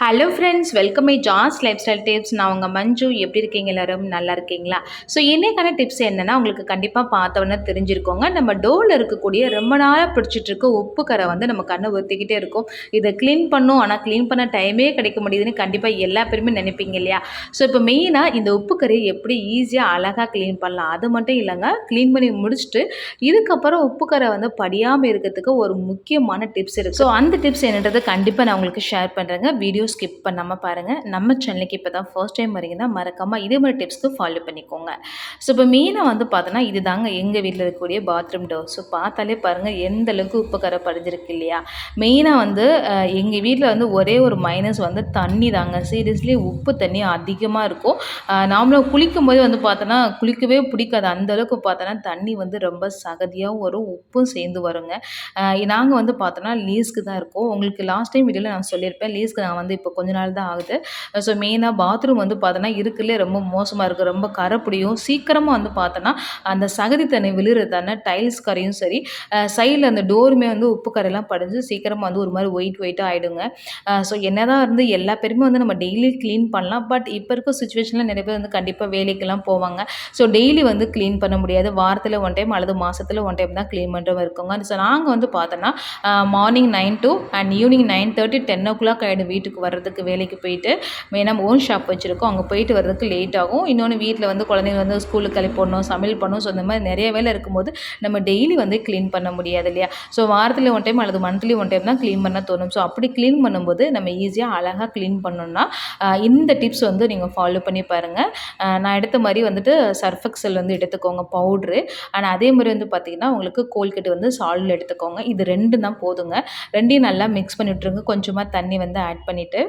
Hello friends welcome my jazz lifestyle tips நான் உங்கள் மஞ்சு. எப்படி இருக்கீங்க எல்லாரும்? நல்லா இருக்கீங்களா? ஸோ இன்றைக்கான டிப்ஸ் என்னென்னா உங்களுக்கு கண்டிப்பாக பார்த்தோன்னே தெரிஞ்சிருக்கோங்க. நம்ம டோரில் இருக்கக்கூடிய ரொம்ப நாளாக பிடிச்சிட்டு இருக்க உப்பு கரை வந்து நம்ம கண்ணை ஒத்திக்கிட்டே இருக்கும். இதை க்ளீன் பண்ணும். ஆனால் க்ளீன் பண்ண டைமே கிடைக்க முடியுதுன்னு கண்டிப்பாக எல்லா பேருமே நினைப்பீங்க இல்லையா? ஸோ இப்போ மெயினாக இந்த உப்பு கரையை எப்படி ஈஸியாக அழகாக க்ளீன் பண்ணலாம்? அது மட்டும் இல்லைங்க. க்ளீன் பண்ணி முடிச்சுட்டு இதுக்கப்புறம் உப்பு கரை வந்து படியாமல் இருக்கிறதுக்கு ஒரு முக்கியமான டிப்ஸ் இருக்குது ஸோ அந்த டிப்ஸ் என்னன்றது கண்டிப்பாக நான் உங்களுக்கு ஷேர் பண்ணுறேங்க வீடியோ ஸ்கிப் பண்ணாமல் பாருங்கள் நம்ம சேனலுக்கு இப்போ தான் ஃபர்ஸ்ட் டைம் வரீங்கன்னா மறக்காமல் இதே மாதிரி டிப்ஸ்க்கு ஃபாலோ பண்ணிக்கோங்க. ஸோ இப்போ மெயினாக வந்து பார்த்தோன்னா இது தாங்க எங்கள் வீட்டில் இருக்கக்கூடிய பாத்ரூம் டோர் ஸோ பார்த்தாலே பாருங்கள் எந்த அளவுக்கு உப்பு கரை படிஞ்சிருக்கு இல்லையா? மெயினாக வந்து எங்கள் வீட்டில் வந்து ஒரே ஒரு மைனஸ் வந்து தண்ணி தாங்க சீரியஸ்லி உப்பு தண்ணி அதிகமாக இருக்கும். நாமளும் குளிக்கும் போது வந்து பார்த்தோன்னா குளிக்கவே பிடிக்காது. அந்தளவுக்கு பார்த்தோன்னா தண்ணி வந்து ரொம்ப சகதியாகவும் வரும். உப்பும் சேர்ந்து வருங்க. நாங்கள் வந்து பார்த்தோன்னா லீஸ்க்கு தான் இருக்கோம். உங்களுக்கு லாஸ்ட் டைம் வீடியோவில் நான் சொல்லியிருப்பேன் லீஸ்க்கு நான் வந்து இப்போ கொஞ்ச நாள் தான் ஆகுது. ஸோ மெயினாக பாத்ரூம் வந்து பார்த்தோன்னா இருக்குல்லே ரொம்ப மோசமாக இருக்குது ரொம்ப கரை பிடியும் சீக்கிரமாக வந்து பார்த்தோன்னா அந்த சகதி தண்ணி விழுறதான டைல்ஸ் கரையும் சரி சைடில் அந்த டோருமே வந்து உப்பு கரையெல்லாம் படிஞ்சு சீக்கிரமாக வந்து ஒரு மாதிரி ஒயிட் ஒயிட்டாக ஆகிடுங்க ஸோ என்ன தான் இருந்து எல்லா பேருமே வந்து நம்ம டெய்லி க்ளீன் பண்ணலாம். பட் இப்போ இருக்க சுச்சுவேஷனில் நிறைய பேர் வந்து கண்டிப்பாக வேலைக்கெல்லாம் போவாங்க. ஸோ டெய்லி வந்து க்ளீன் பண்ண முடியாது. வாரத்தில் ஒன் டைம் அல்லது மாதத்தில் ஒன் டைம் தான் க்ளீன் பண்ணுறவங்க இருக்கோங்க. ஸோ நாங்கள் வந்து பார்த்தோன்னா morning nine to and evening nine thirty ten o'clock ஆகிடும் வீட்டுக்கு வர்றதுக்கு வேலைக்கு போயிட்டு மெயினாக ஓன் ஷாப் வச்சுருக்கோம். அங்கே போயிட்டு வர்றதுக்கு லேட் ஆகும். இன்னொன்று வீட்டில் வந்து குழந்தைங்க வந்து ஸ்கூலுக்கு கிளப்பி சமையல் பண்ணணும். ஸோ இந்த மாதிரி நிறைய வேலை இருக்கும்போது நம்ம டெய்லி வந்து க்ளீன் பண்ண முடியாது இல்லையா? ஸோ வாரத்தில் ஒன் டைம் அல்லது மந்த்லி ஒன் டைம் தான் க்ளீன் பண்ண தோணும். ஸோ அப்படி க்ளீன் பண்ணும்போது நம்ம ஈஸியாக அழகாக க்ளீன் பண்ணோம்னா இந்த டிப்ஸ் வந்து நீங்கள் ஃபாலோ பண்ணி பாருங்கள் நான் எடுத்த மாதிரி வந்துட்டு சர்ஃபெக்சல் வந்து எடுத்துக்கோங்க பவுட்ரு ஆனால் அதே மாதிரி வந்து பார்த்திங்கன்னா உங்களுக்கு கோல்கெட்டு வந்து சால்ட் எடுத்துக்கோங்க. இது ரெண்டு தான் போதுங்க. ரெண்டையும் நல்லா மிக்ஸ் பண்ணி விட்ருங்க கொஞ்சமாக தண்ணி வந்து ஆட் பண்ணி பண்ணிவிட்டு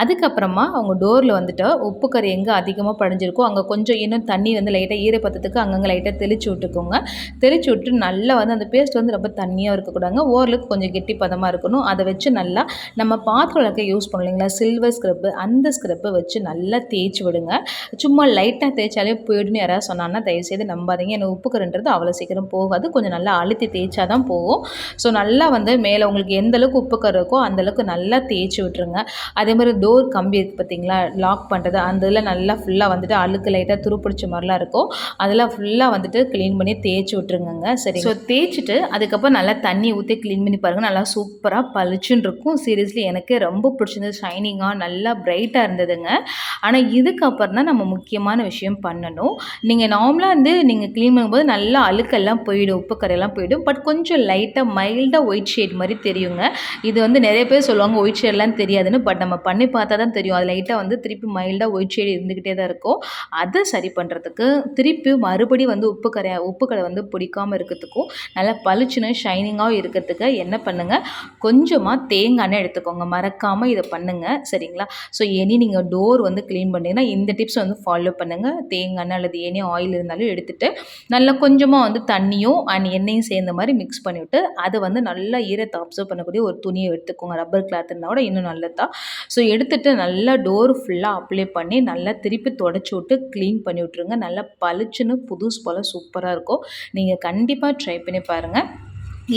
அதுக்கப்புறமா அவங்க டோரில் வந்துட்டு உப்பு எங்கே அதிகமாக படிஞ்சிருக்கோ அங்கே கொஞ்சம் இன்னும் தண்ணி வந்து லைட்டாக ஈரப்பத்தத்துக்கு அங்கங்கே லைட்டாக தெளிச்சு விட்டுக்கோங்க. தெளிச்சு விட்டு நல்லா வந்து அந்த பேஸ்ட் வந்து ரொம்ப தண்ணியாக இருக்கக்கூடாங்க ஓரளவுக்கு கொஞ்சம் கெட்டி பதமாக இருக்கணும். அதை வச்சு நல்லா நம்ம பாத்திரம் விளக்க யூஸ் பண்ணோம் இல்லைங்களா? சில்வர் ஸ்க்ரப்பு அந்த ஸ்க்ரப்பை வச்சு நல்லா தேய்ச்சி விடுங்க. சும்மா லைட்டாக தேய்ச்சாலே போயிடுன்னு யாராவது சொன்னாங்கன்னா தயவுசெய்து நம்பாதீங்க. ஏன்னா உப்புக்கருன்றது அவ்வளோ சீக்கிரம் போகாது. கொஞ்சம் நல்லா அழுத்தி தேய்ச்சா தான் போகும். ஸோ நல்லா வந்து மேலே உங்களுக்கு எந்த அளவுக்கு உப்பு இருக்கோ அந்தளவுக்கு நல்லா தேய்ச்சி விட்டுருங்க. அதே மாதிரி டோர் கம்பி இருக்குது பார்த்தீங்களா லாக் பண்ணுறது அந்த இதில் நல்லா ஃபுல்லாக வந்துட்டு அழுக்கு லைட்டாக துரு பிடிச்ச மாதிரிலாம் இருக்கும். அதெல்லாம் ஃபுல்லாக வந்துட்டு க்ளீன் பண்ணி தேய்ச்சி விட்ருங்க சரி ஸோ தேய்ச்சிட்டு அதுக்கப்புறம் நல்லா தண்ணி ஊற்றி க்ளீன் பண்ணி பாருங்கள் நல்லா சூப்பராக பளிச்சுன்னு இருக்கும். சீரியஸ்லி எனக்கு ரொம்ப பிடிச்சிருந்தது ஷைனிங்காக நல்லா பிரைட்டாக இருந்ததுங்க. ஆனால் இதுக்கப்புறம் தான் நம்ம முக்கியமான விஷயம் பண்ணணும். நீங்கள் நார்மலாக வந்து நீங்கள் க்ளீன் பண்ணும்போது நல்லா அழுக்கெல்லாம் போயிடும் உப்பு கரையெல்லாம் போயிடும். பட் கொஞ்சம் லைட்டாக மைல்டாக ஒயிட் ஷேட் மாதிரி தெரியுங்க. இது வந்து நிறைய பேர் சொல்லுவாங்க ஒயிட் ஷேட்லாம் தெரியாதுன்னு. பட் நம்ம பண்ணி பார்த்தா தான் தெரியும். அது லைட்டாக வந்து திருப்பி மைல்டாக ஒயிட் ஷேடு இருந்துக்கிட்டே தான் இருக்கும். அதை சரி பண்ணுறதுக்கு திருப்பி மறுபடி வந்து உப்பு கரை உப்பு கடை வந்து பிடிக்காமல் இருக்கிறதுக்கும் நல்லா பளிச்சுன்னு ஷைனிங்காகவும் இருக்கிறதுக்கு என்ன பண்ணுங்கள் கொஞ்சமாக தேங்காய் எண்ணெய் எடுத்துக்கோங்க. மறக்காமல் இதை பண்ணுங்கள் சரிங்களா? ஸோ எனி நீங்கள் டோர் வந்து க்ளீன் பண்ணிங்கன்னா இந்த டிப்ஸ் வந்து ஃபாலோ பண்ணுங்கள் தேங்காய் எண்ணெய் அல்லது எனி ஆயில் இருந்தாலும் எடுத்துகிட்டு நல்லா கொஞ்சமாக வந்து தண்ணியும் அண்ட் எண்ணெயும் சேர்ந்த மாதிரி மிக்ஸ் பண்ணிவிட்டு அதை வந்து நல்லா ஈரத்தை அப்சர்வ் பண்ணக்கூடிய ஒரு துணியை எடுத்துக்கோங்க. ரப்பர் கிளாத் இருந்தால் கூட இன்னும் நல்லதா ஸோ எடுத்துகிட்டு நல்லா டோர் ஃபுல்லாக அப்ளை பண்ணி நல்லா திருப்பி தொடச்சி விட்டு க்ளீன் பண்ணி விட்ருங்க நல்லா பளிச்சுன்னு புதுசு போல் சூப்பராக இருக்கும். நீங்கள் கண்டிப்பாக ட்ரை பண்ணி பாருங்கள்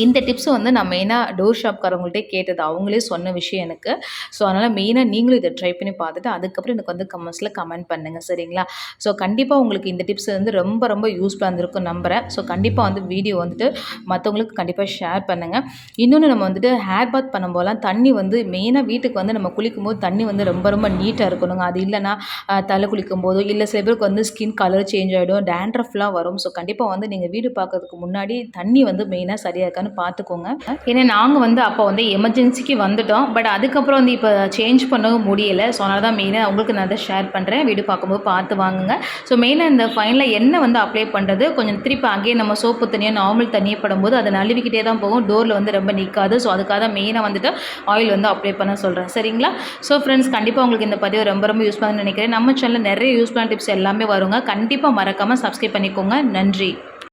இந்த டிப்ஸை வந்து நான் மெயினாக டோர் ஷாப்காரவங்கள்ட்டே கேட்டது. அவங்களே சொன்ன விஷயம் எனக்கு. ஸோ அதனால் மெயினாக நீங்களும் இதை ட்ரை பண்ணி பார்த்துட்டு அதுக்கப்புறம் எனக்கு வந்து கமெண்ட்ஸில் கமெண்ட் பண்ணுங்கள் சரிங்களா? ஸோ கண்டிப்பாக உங்களுக்கு இந்த டிப்ஸ் வந்து ரொம்ப ரொம்ப யூஸ்ஃபுல்லாக இருந்திருக்கும் நம்புகிறேன் ஸோ கண்டிப்பாக வந்து வீடியோ வந்துட்டு மற்றவங்களுக்கு கண்டிப்பாக ஷேர் பண்ணுங்கள் இன்னொன்று நம்ம வந்துட்டு ஹேர் பாத் பண்ணும்போதெல்லாம் தண்ணி வந்து மெயினாக வீட்டுக்கு வந்து நம்ம குளிக்கும் போது தண்ணி வந்து ரொம்ப ரொம்ப நீட்டாக இருக்கணுங்க. அது இல்லைனா தலை குளிக்கும் போதோ இல்லை சில பேருக்கு வந்து ஸ்கின் கலர் சேஞ்ச் ஆகிடும் டேண்ட்ரஃப்லாம் வரும். ஸோ கண்டிப்பாக வந்து நீங்கள் வீடு பார்க்கறதுக்கு முன்னாடி தண்ணி வந்து மெயினாக சரியாக இருக்கான்னு பார்த்துக்கோங்க. ஏன்னா நாங்கள் வந்து அப்போ வந்து எமர்ஜென்சிக்கு வந்துட்டோம். பட் அதுக்கப்புறம் வந்து இப்போ சேஞ்ச் பண்ணவும் முடியலை. ஸோ அதனால தான் மெயினாக உங்களுக்கு நான் அதை ஷேர் பண்ணுறேன் வீடு பார்க்கும்போது பார்த்து வாங்குங்க. ஸோ மெயினாக இந்த ஃபைனில் என்ன வந்து அப்ளை பண்ணுறது கொஞ்சம் திருப்பி அங்கேயே நம்ம சோப்பு தனியாக நார்மல் தண்ணியை படும்போது அதை நழுவிக்கிட்டே தான் போகும். டோரில் வந்து ரொம்ப நிற்காது ஸோ அதுக்காக தான் மெயினாக வந்துட்டு ஆயில் வந்து அப்ளை பண்ண சொல்கிறேன் சரிங்களா? ஸோ ஃப்ரெண்ட்ஸ் கண்டிப்பாக உங்களுக்கு இந்த பதிவு ரொம்ப ரொம்ப யூஸ் பண்ணு நினைக்கிறேன். நம்ம சேனலில் நிறைய யூஸ்ஃபுல்லான டிப்ஸ் எல்லாமே வருங்க. கண்டிப்பாக மறக்காமல் சப்ஸ்கிரைப் பண்ணிக்கோங்க. நன்றி.